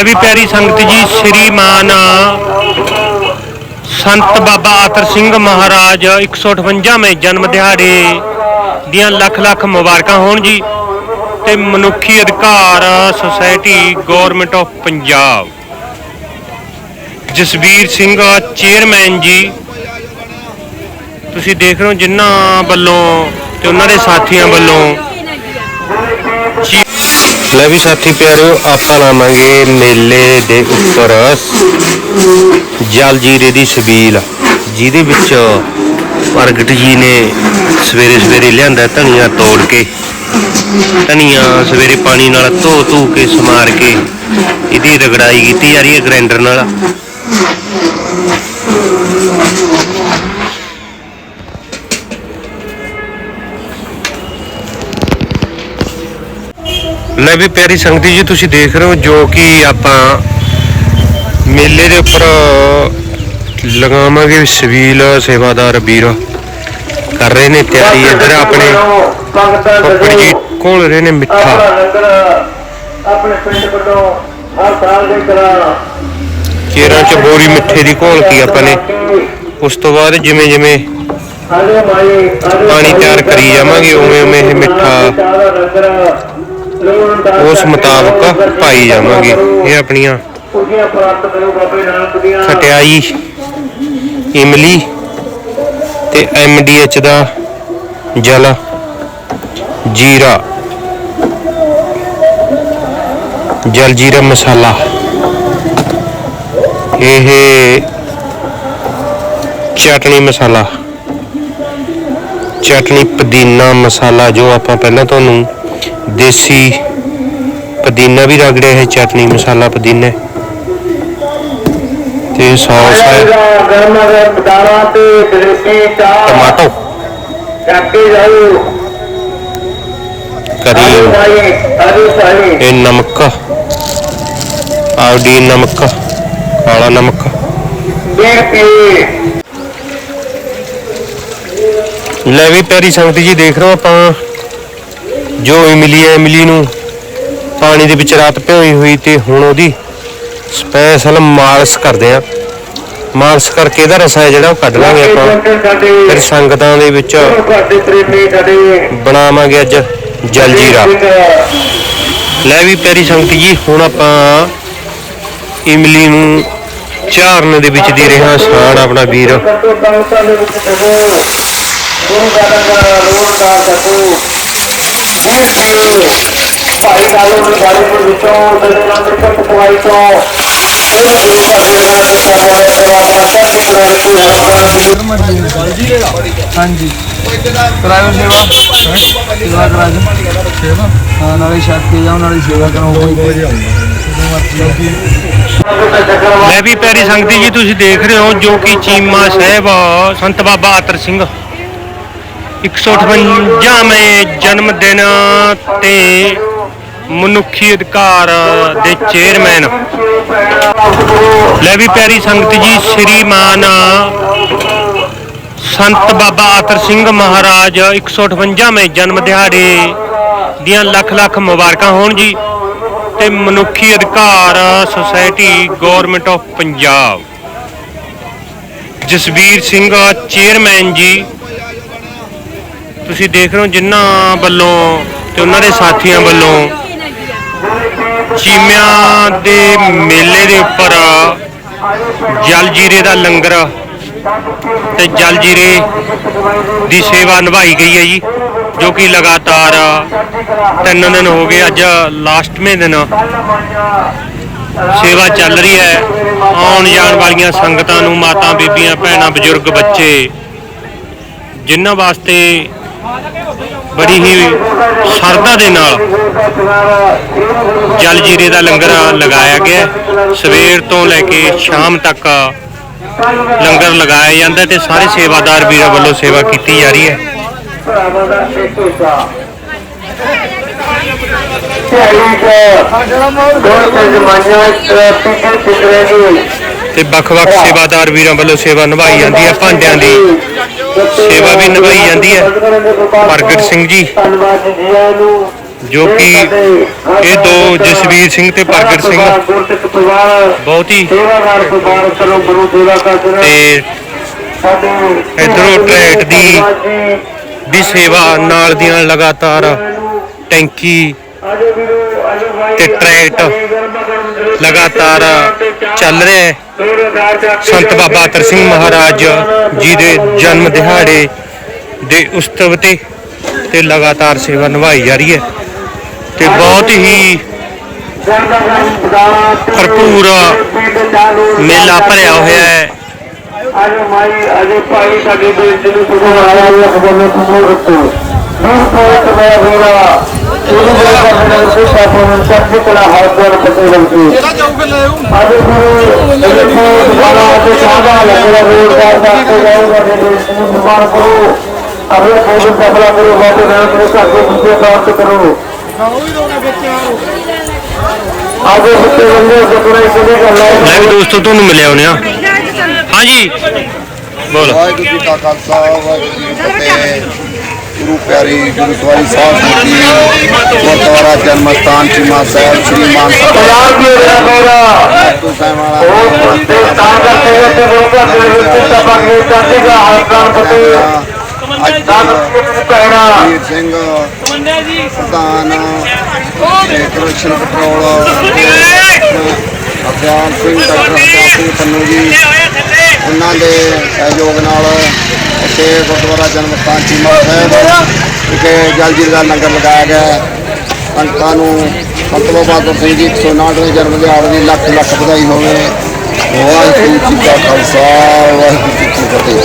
ਲੈ ਵੀ ਪਿਆਰੀ ਸੰਗਤ ਜੀ ਸ੍ਰੀਮਾਨ ਸੰਤ ਬਾਬਾ ਆਤਰ ਸਿੰਘ ਮਹਾਰਾਜ 158ਵੇਂ ਜਨਮ ਦਿਹਾੜੇ ਦੀਆਂ ਲੱਖ ਲੱਖ ਮੁਬਾਰਕਾਂ ਹੋਣ ਜੀ ਤੇ ਮਨੁੱਖੀ ਅਧਿਕਾਰ society government of Punjab. Jasvir Singh chairman ji, ਤੁਸੀਂ ਦੇਖ ਰਹੇ ਹੋ ਜਿਨ੍ਹਾਂ ਵੱਲੋਂ ਤੇ ਉਹਨਾਂ ਦੇ ਸਾਥੀਆਂ ਵੱਲੋਂ ਲੈ ਵੀ ਸਾਥੀ ਪਿਆਰਿਓ ਆਪਾਂ ਲਾਵਾਂਗੇ ਮੇਲੇ ਦੇ ਉੱਪਰ ਜਲ ਜੀਰੇ ਦੀ ਛਬੀਲ, ਜਿਹਦੇ ਵਿੱਚ ਪ੍ਰਗਟ ਜੀ ਨੇ ਸਵੇਰੇ ਸਵੇਰੇ ਲਿਆਂਦਾ ਧਨੀਆ ਤੋੜ ਕੇ, ਧਨੀਆ ਸਵੇਰੇ ਪਾਣੀ ਨਾਲ ਧੋ ਧੋ ਕੇ ਸਮਾਰ ਕੇ, ਇਹਦੀ ਰਗੜਾਈ ਕੀਤੀ ਜਾ ਰਹੀ ਹੈ ਗ੍ਰਾਈਂਡਰ ਨਾਲ। ਲੈ ਵੀ ਪਿਆਰੀ ਸੰਗਤੀ ਜੀ ਤੁਸੀਂ ਦੇਖ ਰਹੇ ਹੋ ਜੋ ਕਿ ਆਪਾਂ ਮੇਲੇ ਦੇ ਉੱਪਰ ਲਗਾਵਾਂਗੇ ਛਬੀਲ ਸੇਵਾਦਾਰ ਵੀਰ। ਕਰ ਰਹੇ ਨੇ ਤਿਆਰੀ ਇੱਧਰ ਆਪਣੇ ਜੀ ਕੋਲ ਰਹੇ ਨੇ ਮਿੱਠਾ। ਆਪਣੇ ਪਿੰਡ ਵੱਲੋਂ ਹਰ ਸਾਲ ਦੇ ਤਰ੍ਹਾਂ ਕੇਰਾਂ ਚ ਬੋਰੀ ਮਿੱਠੇ ਦੀ ਘੋਲ ਕੀ ਆਪਾਂ ਨੇ। ਉਸ ਤੋਂ ਬਾਅਦ ਜਿਵੇਂ ਜਿਵੇਂ ਪਾਣੀ ਤਿਆਰ ਕਰੀ ਜਾਵਾਂਗੇ ਉਵੇਂ ਉਵੇਂ ਇਹ ਮਿੱਠਾ। ਉਸ ਮੁਤਾਬਕ ਪਾਈ ਜਾਵਾਂਗੇ। ਇਹ ਆਪਣੀਆਂ ਖਟਿਆਈ, ਇਮਲੀ ਤੇ ਐਮਡੀਐਚ ਦਾ ਜਲ, ਜੀਰਾ ਜਲ ਜੀਰਾ ਮਸਾਲਾ। ਇਹ ਚਟਣੀ ਮਸਾਲਾ ਚਟਣੀ ਪੁਦੀਨਾ ਮਸਾਲਾ ਜੋ ਆਪਾਂ ਪਹਿਲਾਂ ਤੁਹਾਨੂੰ ਦੇਸੀ ਪੁਦੀਨਾ ਵੀ ਰਗੜਿਆ ਹੈ ਚਟਨੀ ਮਸਾਲਾ ਪੁਦੀਨੇ। ਤੇ ਸੌਸ ਹੈ। ਗਰਮ ਗਰਮ ਦਾਲਾਂ ਤੇ ਬਰੇਟੀ ਚਾਹ ਟਮਾਟੋ। ਚੱਕ ਜਾਓ ਕਰੀ ਇਹ ਨਮਕ। ਆਵਡੀ ਨਮਕ। ਕਾਲਾ ਨਮਕ। ਦੇਖ ਲੈ ਵੀ ਪੈਰੀ ਸੰਗਤ ਜੀ, ਦੇਖ ਰਹੇ ਆਪਾਂ। ਜੋ ਇਮਲੀ ਹੈ ਇਮਲੀ ਨੂੰ। ਪਾਣੀ ਦੇ ਵਿੱਚ ਰਾਤ ਭਿਓਈ ਹੋਈ ਤੇ ਹੁਣ ਉਹਦੀ ਸਪੈਸ਼ਲ ਮਾਲਸ਼ ਕਰਦੇ ਆ। ਮਾਲਸ਼ ਕਰਕੇ ਇਹਦਾ ਰਸਾ ਹੈ ਜਿਹੜਾ ਉਹ ਕੱਢ ਲਾਂਗੇ ਆਪਾਂ। ਫਿਰ ਸੰਗਤਾਂ ਦੇ ਵਿੱਚ ਬਣਾਵਾਂਗੇ ਅੱਜ ਜਲ ਜੀਰਾ ਲੈ ਵੀ ਪਿਆਰੀ ਸੰਗਤ ਜੀ, ਹੁਣ ਆਪਾਂ ਇਮਲੀ ਨੂੰ ਝਾਰਨ ਦੇ ਵਿੱਚ ਦੇ ਰਿਹਾ ਸਾਨ ਆਪਣਾ ਵੀਰ। ਗੁਰੂ ਦਾ ਰੋਣ ਦਾ ਸਕੋ ਭਾਈ ਗਾਲੋ ਦੇ ਦੇ ਵਿੱਚੋਂ ਦਲੇ ਨਾਲ ਦੇ ਤੋਂ ਇਹ ਗੁਰੂ ਦਾ ਦੇਣਾ ਤੇ ਸਾਡਾ ਦੇ ਆਪਣਾ ਸਭ ਦੇ ਨਾਲ ਕੋਈ ਹਾਂਜੀ। ਪ੍ਰਾਈਵੇਟ ਸੇਵਾ। ਸੇਵਾ ਕਰਾ ਦੇ ਸੇਵਾ? ਹਾਂ, ਨਾਲੇ ਛੱਤ ਜਾਓ ਨਾਲੇ ਸੇਵਾ ਕਰੋ ਲੈ ਵੀ ਪੈਰੀ ਸੰਗਤੀ ਜੀ, ਤੁਸੀਂ ਦੇਖ ਰਹੇ ਹੋ ਜੋ ਕਿ ਚੀਮਾ ਸਾਹਿਬ ਸੰਤ ਬਾਬਾ ਆਤਰ ਸਿੰਘ। 158ਵੇਂ ਜਨਮ ਦਿਨ ਤੇ ਮਨੁੱਖੀ ਅਧਿਕਾਰ ਦੇ ਚੇਅਰਮੈਨ। ਲੈ ਵੀ ਪਿਆਰੀ ਸੰਗਤ ਜੀ, ਸ੍ਰੀਮਾਨ ਸੰਤ ਬਾਬਾ ਆਤਰ ਸਿੰਘ ਮਹਾਰਾਜ 158ਵੇਂ ਜਨਮ ਦਿਹਾੜੇ ਦੀਆਂ ਲੱਖ ਲੱਖ ਮੁਬਾਰਕਾਂ ਹੋਣ ਜੀ ਤੇ ਮਨੁੱਖੀ ਅਧਿਕਾਰ society government of Punjab. Jasvir Singh chairman ji ਤੁਸੀਂ ਦੇਖ ਰਹੇ ਹੋ ਜਿਨ੍ਹਾਂ ਵੱਲੋਂ ਤੇ ਉਹਨਾਂ ਦੇ ਸਾਥੀਆਂ ਵੱਲੋਂ ਚੀਮਿਆਂ ਦੇ ਮੇਲੇ ਦੇ ਉੱਪਰ ਜਲ ਜੀਰੇ ਦਾ ਲੰਗਰ ਤੇ ਜਲ ਜੀਰੇ ਦੀ ਸੇਵਾ ਨਿਭਾਈ ਗਈ ਹੈ ਜੀ, ਜੋ ਕਿ ਲਗਾਤਾਰ ਤਿੰਨ ਦਿਨ ਹੋ ਗਏ, ਅੱਜ ਲਾਸਟਵੇਂ ਦਿਨ ਸੇਵਾ ਚੱਲ ਰਹੀ ਹੈ। ਆਉਣ ਜਾਣ ਵਾਲੀਆਂ ਸੰਗਤਾਂ ਨੂੰ ਮਾਤਾ ਬੀਬੀਆਂ, ਭੈਣਾਂ, ਬਜ਼ੁਰਗ, ਬੱਚੇ, ਜਿਨ੍ਹਾਂ ਵਾਸਤੇ ਬੜੀ ਹੀ ਸ਼ਰਧਾ ਦੇ ਨਾਲ ਜਲ ਜੀਰੇ ਦਾ ਲੰਗਰ ਲਗਾਇਆ ਗਿਆ। ਸਵੇਰ ਤੋਂ ਲੈ ਕੇ ਸ਼ਾਮ ਤੱਕ ਲੰਗਰ ਲਗਾਇਆ ਜਾਂਦਾ ਤੇ ਸਾਰੇ ਸੇਵਾਦਾਰ ਵੀਰਾਂ ਵੱਲੋਂ ਸੇਵਾ ਕੀਤੀ ਜਾ ਰਹੀ ਹੈ। ਭਰਾਵਾਂ ਦਾ ਇੱਕੋ ਸਾ ਤੇ ਵੱਖ-ਵੱਖ ਸੇਵਾਦਾਰ ਵੀਰਾਂ ਵੱਲੋਂ ਸੇਵਾ ਨਿਭਾਈ ਜਾਂਦੀ ਹੈ। ਭਾਂਡਿਆਂ ਦੀ ਸੇਵਾ ਵੀ ਨਿਭਾਈ ਜਾਂਦੀ ਹੈ। ਪ੍ਰਗਟ ਸਿੰਘ ਜੀ, ਜੋ ਕਿ ਇਹ ਦੋ ਜਸਵੀਰ ਸਿੰਘ ਤੇ ਪ੍ਰਗਟ ਸਿੰਘ ਬਹੁਤ ਹੀ ਸੇਵਾਦਾਰ ਪਰਿਵਾਰ ਚਲੋ ਗੁਰੂ ਸੇਵਾ ਕਰਦੇ ਤੇ ਸਾਡੇ ਇੱਧਰੋਂ ਟਰੈਕ ਦੀ ਸੇਵਾ ਨਾਲ ਦੀਆਂ ਲਗਾਤਾਰ ਟੈਂਕੀ ਤੇ ਟਰੈਕਟ ਲਗਾਤਾਰ ਚੱਲ ਰਿਹਾ ਹੈ। ਸੰਤ ਬਾਬਾ ਅਤਰ ਸਿੰਘ ਮਹਾਰਾਜ ਜੀ ਦੇ ਜਨਮ ਦਿਹਾੜੇ ਦੇ ਉਤਸਵ ਤੇ ਤੇ ਲਗਾਤਾਰ ਸੇਵਾ ਨਿਭਾਈ ਜਾ ਰਹੀ ਹੈ ਤੇ ਬਹੁਤ ਹੀ ਭਰਪੂਰ ਮੇਲਾ ਭਰਿਆ ਹੋਇਆ ਹੈ। ਆਜੋ ਮਾਈ ਆਜੋ ਭਾਈ ਸਾਡੇ ਦੇਸ਼ ਨੂੰ ਸੁਣੋ ਆਇਆ ਖਬਰ ਨੂੰ ਸੁਣੋ ਰੱਖੋ ਦੂਰ ਤੋਂ ਮੈਂ ਹੋਣਾ ਉਹਨੂੰ ਬੜਾ ਕਰਨਾ ਉਸੇ ਪਾਪਾ ਨੂੰ ਚੱਕ ਕੋਲਾ ਹਾਥ ਨਾਲ ਪਤੇ ਲੱਗੂ ਆਜੋ ਗੁਰੂ ਇਹ ਕੋ ਦੁਬਾਰਾ ਤੇ ਸਾਦਾ ਲੱਗਦਾ ਰੋਡ ਦਾ ਸਾਥ ਜਾਊਗਾ ਦੇ ਦੇਸ਼ ਨੂੰ ਨਿਰਮਾਣ ਕਰੋ ਆਪਣੇ ਕੋਲ ਸਫਲਾ ਕਰੋ ਬਾਬੇ ਨਾਮ ਗੁਰੂ ਪਿਆਰੀ ਗੁਰੂ ਸਵਾਰੀ ਸਾਹਿਬ ਜੀ ਦੀ ਗੁਰਦੁਆਰਾ ਜਨਮ ਸਥਾਨ ਚੀਮਾ ਸਾਹਿਬ ਸ੍ਰੀ ਮਾਨ ਦੀ। ਸਾਹਿਬ ਸਾਹਿਬ ਉਹ ਵਾਲਾ ਤੇ ਲੋਕਾਂ ਦੇ ਵਿੱਚ ਦਾ ਅੱਜ ਕਹਿਣਾ ਵੀਰ ਸਿੰਘ ਪ੍ਰਧਾਨ ਪੈਟਰੋਲ ਅਫਜ਼ਾਨ ਸਿੰਘ ਡਾਕਟਰ ਸਿੰਘ ਪੰਨੂ ਜੀ ਉਹਨਾਂ ਦੇ ਸਹਿਯੋਗ ਨਾਲ ਇੱਥੇ ਗੁਰਦੁਆਰਾ ਜਨਮ ਸਥਾਨ ਚੀਮਾ ਸਾਹਿਬ ਵਿਖੇ ਜਲਜੀਰ ਦਾ ਲੰਗਰ ਲਗਾਇਆ ਗਿਆ ਸੰਗਤਾਂ ਨੂੰ ਸੰਤ ਬਾਬਾ ਗੁਰ ਸਿੰਘ ਜੀ 159ਵੇਂ ਜਨਮ ਦਿਹਾੜੇ ਦੀ ਲੱਖ ਲੱਖ ਵਧਾਈ ਹੋਵੇ। ਵਾਹਿਗੁਰੂ ਜੀ ਕਾ ਖਾਲਸਾ, ਵਾਹਿਗੁਰੂ ਜੀ ਕੀ ਫਤਿਹ।